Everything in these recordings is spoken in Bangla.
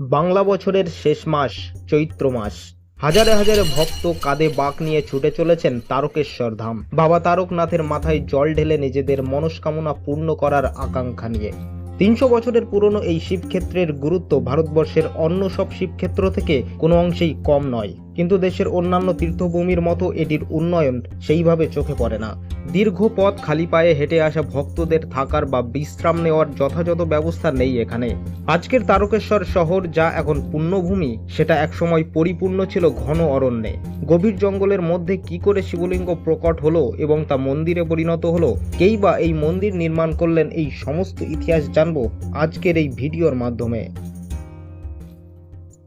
বাংলা বছরের শেষ মাস, চৈত্র মাস। হাজারে হাজারে ভক্ত কাঁধে বাঁক নিয়ে ছুটে চলেছেন তারকেশ্বর ধাম। বাবা তারকনাথের মাথায় জল ঢেলে নিজেদের মনস্কামনা পূর্ণ করার আকাঙ্ক্ষা নিয়ে। তিনশো বছরের পুরনো এই শিবক্ষেত্রের গুরুত্ব ভারতবর্ষের অন্য সব শিবক্ষেত্র থেকে কোনো অংশেই কম নয়। কিন্তু দেশের অন্যান্য তীর্থভূমির মতো এটির উন্নয়ন সেইভাবে চোখে পড়ে না। দীর্ঘ পথ খালি পায়ে হেঁটে আসা ভক্তদের থাকার বা বিশ্রাম নেওয়ার যথাযথ ব্যবস্থা নেই এখানে। আজকের তারকেশ্বর শহর যা এখন পুণ্যভূমি, সেটা একসময় পরিপূর্ণ ছিল ঘন অরণ্যে। গভীর জঙ্গলের মধ্যে কি করে শিবলিঙ্গ প্রকট হলো এবং তা মন্দিরে পরিণত হলো, কেই বা এই মন্দির নির্মাণ করলেন, এই সমস্ত ইতিহাস জানব আজকের এই ভিডিওর মাধ্যমে।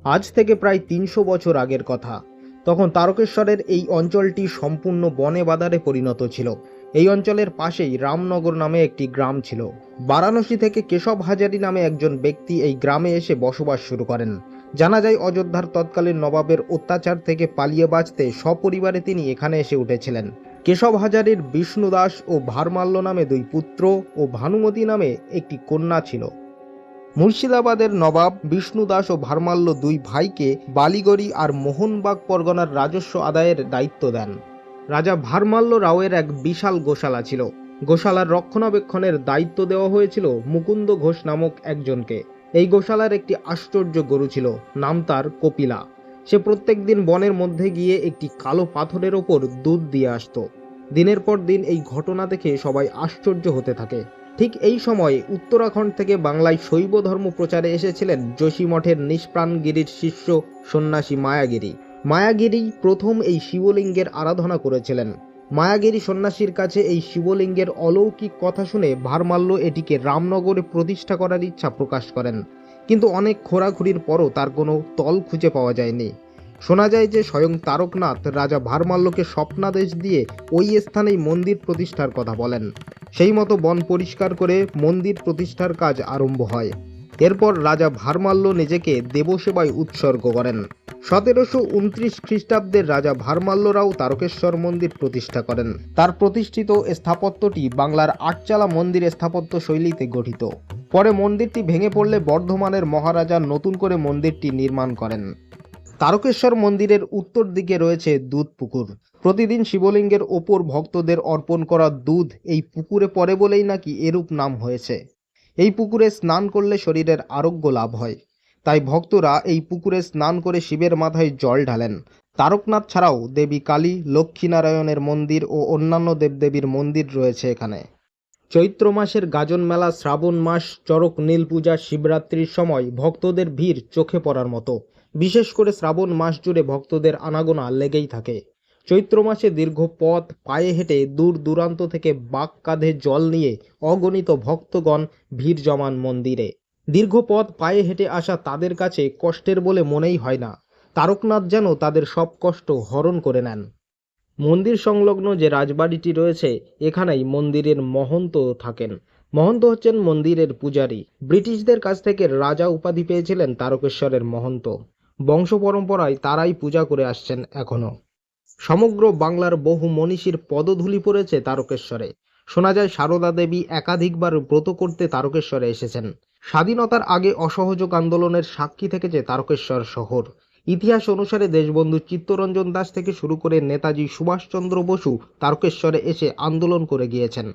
আজ থেকে প্রায় তিনশো বছর আগের কথা। তখন তারকেশ্বরের এই অঞ্চলটি সম্পূর্ণ বনে বাদারে পরিণত ছিল। এই অঞ্চলের পাশেই রামনগর নামে একটি গ্রাম ছিল। বারাণসী থেকে কেশব হাজারি নামে একজন ব্যক্তি এই গ্রামে এসে বসবাস শুরু করেন। জানা যায়, অযোধ্যার তৎকালীন নবাবের অত্যাচার থেকে পালিয়ে বাঁচতে সপরিবারে তিনি এখানে এসে উঠেছিলেন। কেশব হাজারির বিষ্ণু দাস ও ভারমাল্য নামে দুই পুত্র ও ভানুমতি নামে একটি কন্যা ছিল। মুর্শিদাবাদের নবাব, বিষ্ণু দাস ও ভারমাল্য দুই ভাইকে বালিগড়ি আর মোহনবাগ পরগনার রাজস্ব আদায়ের দায়িত্ব দেন। রাজা ভারমাল্য রাওয়ের এক বিশাল গোশালা ছিল। গোশালার রক্ষণাবেক্ষণের দায়িত্ব দেওয়া হয়েছিল মুকুন্দ ঘোষ নামক একজনকে। এই গোশালার একটি আশ্চর্য গরু ছিল, নাম তার কপিলা। সে প্রত্যেক দিন বনের মধ্যে গিয়ে একটি কালো পাথরের ওপর দুধ দিয়ে আসত। দিনের পর দিন এই ঘটনা দেখে সবাই আশ্চর্য হতে থাকে। ঠিক এই সময়ে উত্তরাখণ্ড থেকে বাংলায় শৈব ধর্ম প্রচারে এসেছিলেন যোশী মঠের নিষ্প্রাণগিরির শিষ্য সন্ন্যাসী মায়াগিরি। মায়াগিরি প্রথম এই শিবলিঙ্গের আরাধনা করেছিলেন। মায়াগিরি সন্ন্যাসীর কাছে এই শিবলিঙ্গের অলৌকিক কথা শুনে ভারমাল্য এটিকে রামনগরে প্রতিষ্ঠা করার ইচ্ছা প্রকাশ করেন। কিন্তু অনেক খোরাখুরির পরও তার কোনো তল খুঁজে পাওয়া যায়নি। শোনা যায় যে স্বয়ং তারকনাথ রাজা ভারমাল্যকে স্বপ্নাদেশ দিয়ে ওই স্থানেই মন্দির প্রতিষ্ঠার কথা বলেন। সেই মতো বন পরিষ্কার করে মন্দির প্রতিষ্ঠার কাজ আরম্ভ হয়। এরপর রাজা ভারমাল্য নিজেকে দেবসেবায় উৎসর্গ করেন। সতেরোশো উনত্রিশ খ্রিস্টাব্দের রাজা ভারমাল্যরাও তারকেশ্বর মন্দির প্রতিষ্ঠা করেন। তার প্রতিষ্ঠিত স্থাপত্যটি বাংলার আটচালা মন্দির স্থাপত্য শৈলীতে গঠিত। পরে মন্দিরটি ভেঙে পড়লে বর্ধমানের মহারাজা নতুন করে মন্দিরটি নির্মাণ করেন। তারকেশ্বর মন্দিরের উত্তর দিকে রয়েছে দুধ পুকুর। প্রতিদিন শিবলিঙ্গের ওপর ভক্তদের অর্পণ করা দুধ এই পুকুরে পড়ে বলেই নাকি এরূপ নাম হয়েছে। এই পুকুরে স্নান করলে শরীরের আরোগ্য লাভ হয়। তাই ভক্তরা এই পুকুরে স্নান করে শিবের মাথায় জল ঢালেন। তারকনাথ ছাড়াও দেবী কালী, লক্ষ্মীনারায়ণের মন্দির ও অন্যান্য দেবদেবীর মন্দির রয়েছে এখানে। চৈত্র মাসের গাজন মেলা, শ্রাবণ মাস, চরক নীল পূজা, শিবরাত্রির সময় ভক্তদের ভিড় চোখে পড়ার মতো। বিশেষ করে শ্রাবণ মাস জুড়ে ভক্তদের আনাগোনা লেগেই থাকে। চৈত্র মাসে দীর্ঘ পথ, পায়ে হেঁটে দূর দূরান্ত থেকে বাক কাঁধে জল নিয়ে অগণিত ভক্তগণ ভিড় জমান মন্দিরে। দীর্ঘ পথ, পায়ে হেঁটে আসা তাদের কাছে কষ্টের বলে মনেই হয় না। তারকনাথ যেন তাদের সব কষ্ট হরণ করে নেন। মন্দির সংলগ্ন যে রাজবাড়িটি রয়েছে, এখানেই মন্দিরের মহন্ত থাকেন। মহন্ত হচ্ছেন মন্দিরের পূজারী। ব্রিটিশদের কাছ থেকে রাজা উপাধি পেয়েছিলেন তারকেশ্বরের মহন্ত। বংশ পরম্পরায় তারাই পূজা করে আসছেন এখনও। সমগ্র বাংলার বহু মনীষীর পদধূলি পড়েছে তারকেশ্বরে। শোনা যায়, সারদা দেবী একাধিকবার ব্রত করতে তারকেশ্বরে এসেছেন। স্বাধীনতার আগে অসহযোগ আন্দোলনের সাক্ষী থেকেছে তারকেশ্বর শহর। ইতিহাস অনুসারে দেশবন্ধু চিত্তরঞ্জন দাস থেকে শুরু করে নেতাজি সুভাষচন্দ্র বসু তারকেশ্বরে এসে আন্দোলন করে গিয়েছেন।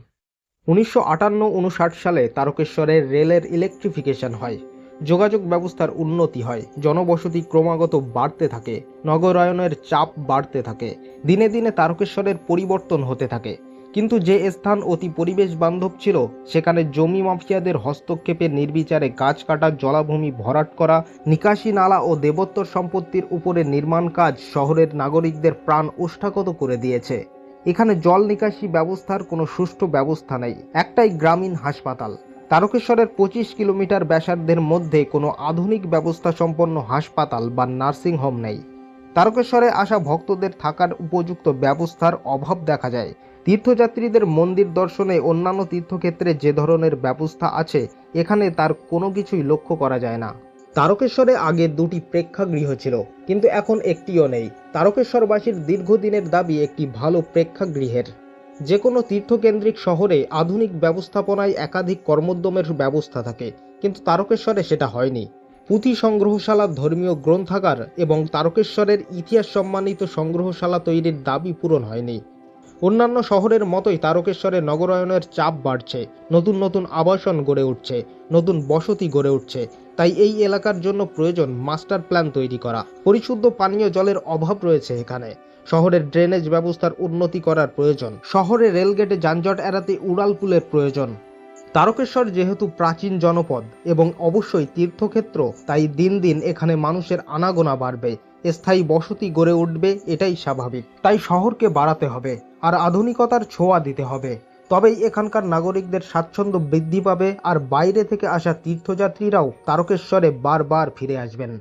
উনিশশো আটান্ন উনষাট সালে তারকেশ্বরের রেলের ইলেকট্রিফিকেশন হয়। যোগাযোগ ব্যবস্থার উন্নতি হয়। জনবসতি ক্রমাগত বাড়তে থাকে। নগরায়নের চাপ বাড়তে থাকে। দিনে দিনে তারকেশ্বরের পরিবর্তন হতে থাকে। কিন্তু যে স্থান অতি পরিবেশ বান্ধব ছিল, সেখানে জমি মাফিয়াদের হস্তক্ষেপে নির্বিচারে গাছ কাটা, জলাভূমি ভরাট করা, নিকাশি নালা ও দেবোত্তর সম্পত্তির উপরে নির্মাণ কাজ শহরের নাগরিকদের প্রাণ ওষ্ঠাগত করে দিয়েছে। এখানে জল নিকাশি ব্যবস্থার কোনো সুষ্ঠু ব্যবস্থা নেই। একটাই গ্রামীণ হাসপাতাল। তারকেশ্বরের পঁচিশ কিলোমিটার ব্যাসার্ধের মধ্যে কোনো আধুনিক ব্যবস্থা সম্পন্ন হাসপাতাল বা নার্সিং হোম নেই। তারকেশ্বরে আসা ভক্তদের থাকার উপযুক্ত ব্যবস্থার অভাব দেখা যায়। তীর্থযাত্রীদের মন্দির দর্শনে অন্যান্য তীর্থক্ষেত্রে যে ধরনের ব্যবস্থা আছে, এখানে তার কোনো কিছুই লক্ষ্য করা যায় না। তারকেশ্বরে আগে দুটি প্রেক্ষাগৃহ ছিল, কিন্তু এখন একটিও নেই। তারকেশ্বরবাসীর দীর্ঘদিনের দাবি একটি ভালো প্রেক্ষাগৃহের। যে কোনো তীর্থকেন্দ্রিক শহরে আধুনিক ব্যবস্থাপনায় একাধিক কর্মোদ্যমের ব্যবস্থা থাকে, কিন্তু তারকেশ্বরে সেটা হয়নি। পুঁথি সংগ্রহশালা ধর্মীয় গ্রন্থাগার এবং তারকেশ্বরের ইতিহাস সম্মানিত সংগ্রহশালা তৈরির দাবি পূরণ হয়নি। অন্যান্য শহরের মতোই তারকেশ্বরে নগরায়নের চাপ বাড়ছে, নতুন নতুন আবাসন গড়ে উঠছে, নতুন বসতি গড়ে উঠছে। তাই এই এলাকার জন্য প্রয়োজন মাস্টার প্ল্যান তৈরি করা। পরিশুদ্ধ পানীয় জলের অভাব রয়েছে এখানে। শহরের ড্রেনেজ ব্যবস্থার উন্নতি করার প্রয়োজন। শহরে রেলগেটে যানজট এড়াতে উড়ালপুলের প্রয়োজন। তারকেশ্বর যেহেতু প্রাচীন জনপদ এবং অবশ্যই তীর্থক্ষেত্র, তাই দিন দিন এখানে মানুষের আনাগোনা বাড়বে। স্থায়ী বসতি গড়ে উঠবে, এটাই স্বাভাবিক। তাই শহরকে বাড়াতে হবে, আর আধুনিকতার ছোঁয়া দিতে হবে। তবেই এখানকার নাগরিকদের স্বাচ্ছন্দ্য বৃদ্ধি পাবে, আর বাইরে থেকে আসা তীর্থযাত্রীরাও তারকেশ্বরে বারবার ফিরে আসবেন।